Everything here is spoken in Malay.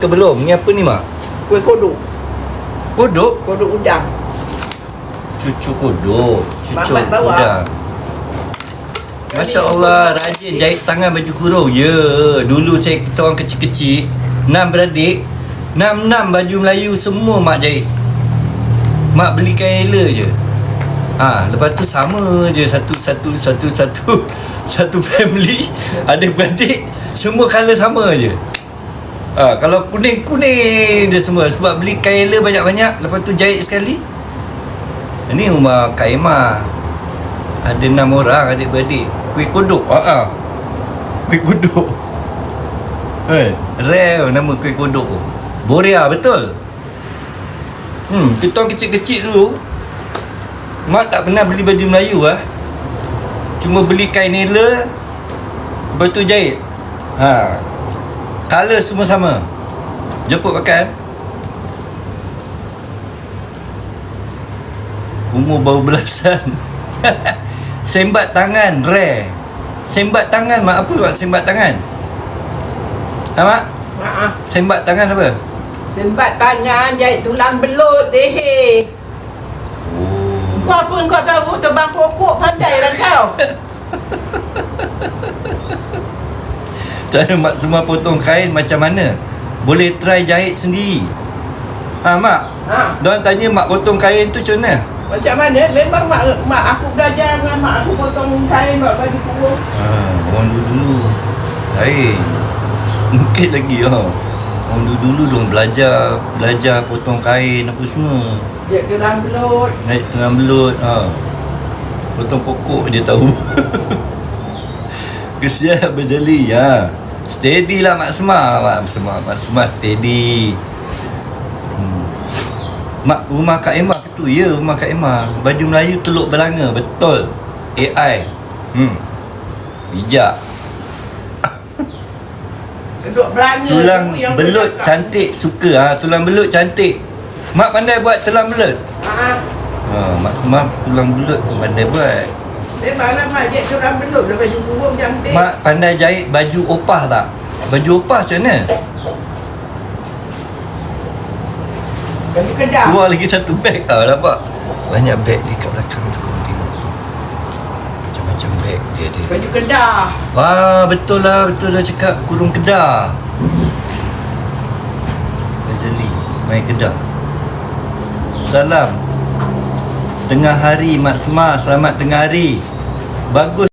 ke belum? Ni apa ni mak? Kuih kodok. Kodok? Kodok udang. Cucu kodok. Cucu Mamat bawa. udang. Masya Allah rajin jahit tangan baju kurung Ya Dulu saya kita orang kecil-kecil Enam beradik Enam-enam baju Melayu semua mak jahit Mak beli kain ela je Ha, lepas tu sama je satu satu satu satu satu family ada beradik semua colour sama je. Ha, kalau kuning kuning je semua sebab beli kain ela banyak-banyak lepas tu jahit sekali. Ini rumah Kak Emma. Ada enam orang adik-beradik. Kuih kodok. Ha ah. Kuih kodok. Eh, rare nama kuih kodok tu. Boria betul. Hmm, kita orang kecil-kecil dulu Mak tak pernah beli baju Melayu ah. Cuma beli kain nela Lepas tu jahit ha. Colour semua sama Jemput pakai Umur baru belasan Sembat tangan rare Sembat tangan mak apa buat sembat tangan Ha mak? Sembat tangan apa? Sembat tangan jahit tulang belut deh. Oh Kau pun kau tahu tebang pokok pandai lah kau. Cara mak semua potong kain macam mana? Boleh try jahit sendiri. Ha mak, Ha. Diorang tanya mak potong kain tu macam mana? Macam mana? Memang mak, mak aku belajar dengan mak aku potong kain buat baju kurung. Ha, orang dulu-dulu lain. Mungkin lagi ha. Orang dulu-dulu diorang belajar belajar potong kain apa semua. Dia tulang belut. Naik tengah belut ha. Potong pokok dia tahu. Kesian berjali ha. Steady lah Mak Semar Mak Semar Mak Semar steady hmm. Mak rumah Kak Emma ke tu? Ya rumah Kak Emma Baju Melayu Teluk Belanga Betul AI Hmm Bijak Keduk belanga. Tulang belut bercakap. cantik Suka ha. Tulang belut cantik Mak pandai buat tulang belut Ha. ha, Mak Semar tulang belut pandai buat Memanglah mak jahit tulang belut lah baju kurung cantik. Mak pandai jahit baju opah tak? Baju opah macam mana? Baju kedah. Keluar lagi satu beg ah, Nampak? Banyak beg di kat belakang tu Korang tengok Macam-macam beg dia ada Baju kedah. Wah betul lah Betul lah cakap Kurung kedah Fazali Main kedah Salam Tengah hari Mak Semar Selamat tengah hari. Bagus